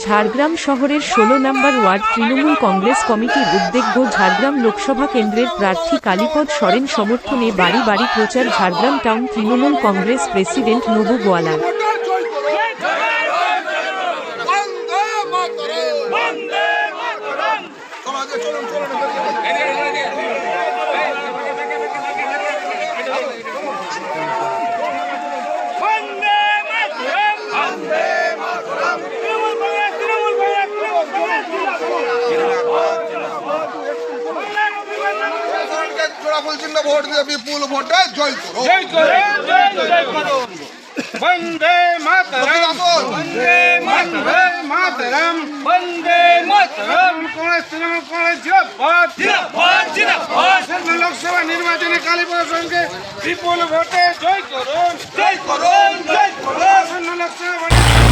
ঝাড়গ্রাম শহরের ষোলো নম্বর ওয়ার্ড তৃণমূল কংগ্রেস কমিটির উদ্যোগ্য ঝাড়গ্রাম লোকসভা কেন্দ্রের প্রার্থী কালীপদ সরেন সমর্থনে বাড়ি বাড়ি প্রচার ঝাড়গ্রাম টাউন তৃণমূল কংগ্রেস প্রেসিডেন্ট নবু গোয়ালা বন্দে মাতরম বন্দে মাতরম চলুন চলুন চলুন বন্দে মাতরম বন্দে মাতরম তৃণমূল কংগ্রেস তৃণমূল কংগ্রেস তৃণমূল কংগ্রেস জোড়া ফুল চিহ্ন ভোট দিয়ে বিপুল ভোটে জয় করো জয় করো জয় জয় করো বন্দে মাতরম। বন্দে মাতরম মাতরম। বন্দে মাতরম। কংগ্রেস তৃণমূল কংগ্রেস জিন্দাবাদ। জিন্দাবাদ জিন্দাবাদ। লোকসভা নির্বাচনে কালীপদ সঙ্গে বিপুল ভোটে জয় করুন। জয় করুন জয় করুন। লোকসভা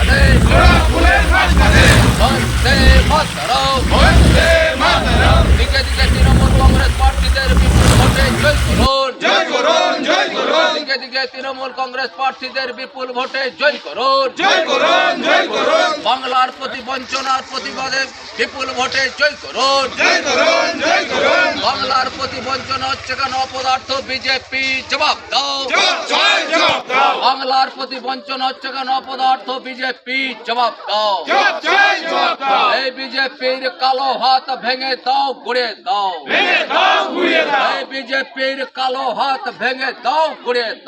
Allez করুন দিকে দিকে তৃণমূল কংগ্রেস প্রার্থীদের বিপুল ভোটে জয় করুন। জয় করুন জয় করুন। বাংলার প্রতি বঞ্চনার প্রতিবাদে বিপুল ভোটে জয় করুন। জয় করুন জয় করুন। বাংলার প্রতি বঞ্চনা হচ্ছে কেন? অপদার্থ বিজেপি জবাব দাও। বাংলার প্রতি বঞ্চনা হচ্ছে কেন? অপদার্থ বিজেপি জবাব দাও। এই বিজেপির কালো হাত ভেঙে দাও গুড়ে দাও। এই বিজেপির কালো হাত ভেঙে দাও গুড়ে দাও।